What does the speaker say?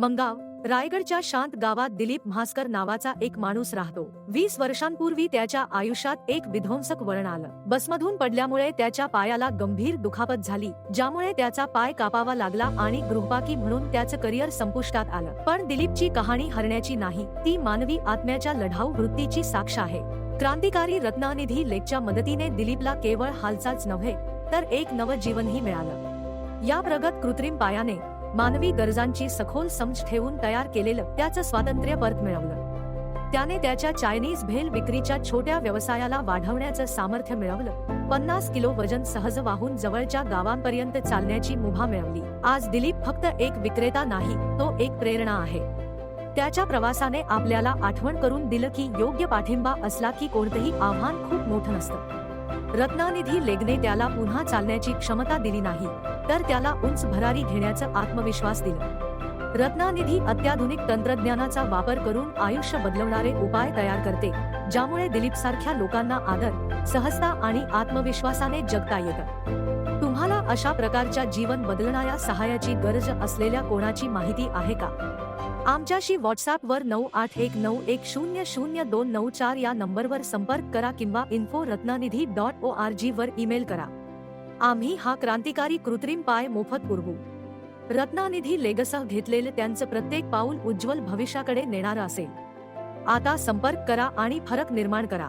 मंगाव रायगडच्या शांत गावात दिलीप म्हास्कर नावाचा एक माणूस राहतो. वीस वर्षांपूर्वी त्याच्या आयुष्यात एक विध्वंसक वळण आलं. बसमधून पडल्यामुळे त्याच्या पायाला गंभीर दुखापत झाली ज्यामुळे त्याचा पाय कापावा लागला आणि गृहपाकी म्हणून त्याचं करिअर संपुष्टात आलं. पण दिलीपची कहाणी हरण्याची नाही ती मानवी आत्म्याच्या लढाऊ वृत्तीची साक्ष आहे. क्रांतिकारी रत्नानिधी लेकच्या मदतीने दिलीपला केवळ हालचालच नव्हे तर एक नवजीवनही मिळालं. या प्रगत कृत्रिम पायाने मानवी गरजांची सखोल समज ठेवून तयार केलेलं त्याचं स्वातंत्र्य परत मिळवलं. त्याने त्याच्या चायनीज भेल विक्रीच्या छोट्या व्यवसायाला वाढवण्याचं सामर्थ्य मिळवलं. पन्नास किलो वजन सहज वाहून जवळच्या गावांपर्यंत चालण्याची मुभा मिळवली. आज दिलीप फक्त एक विक्रेता नाही तो एक प्रेरणा आहे. त्याच्या प्रवासाने आपल्याला आठवण करून दिलं की योग्य पाठिंबा असला की कोणतंही आव्हान खूप मोठं नसतं. रत्नानिधी लेगने त्याला पुन्हा चालण्याची क्षमता दिली नाही तर त्याला उंच भरारी घेण्याचा आत्मविश्वास दिला. रत्नानिधी अत्याधुनिक तंत्रज्ञानाचा वापर करून आयुष्य बदलवणारे उपाय तयार करते ज्यामुळे दिलीप सारख्या लोकांना आदर सहजता आणि आत्मविश्वासाने जगता येतं. तुम्हाला अशा प्रकारच्या जीवन बदलणाऱ्या सहाय्याची गरज असलेल्या कोणाची माहिती आहे का? आमच्याशी व्हॉट्सअपवर नऊ आठ एक नऊ एक शून्य शून्य दोन नऊ चार या नंबरवर संपर्क करा किंवा info Ratnanidhi dot O R G वर ईमेल करा. आम्ही हा क्रांतिकारी कृत्रिम पाय मोफत पुरवू रत्नानिधी लेगसह घेतलेले त्यांचं प्रत्येक पाऊल उज्ज्वल भविष्याकडे नेणारं असेल. आता संपर्क करा आणि फरक निर्माण करा.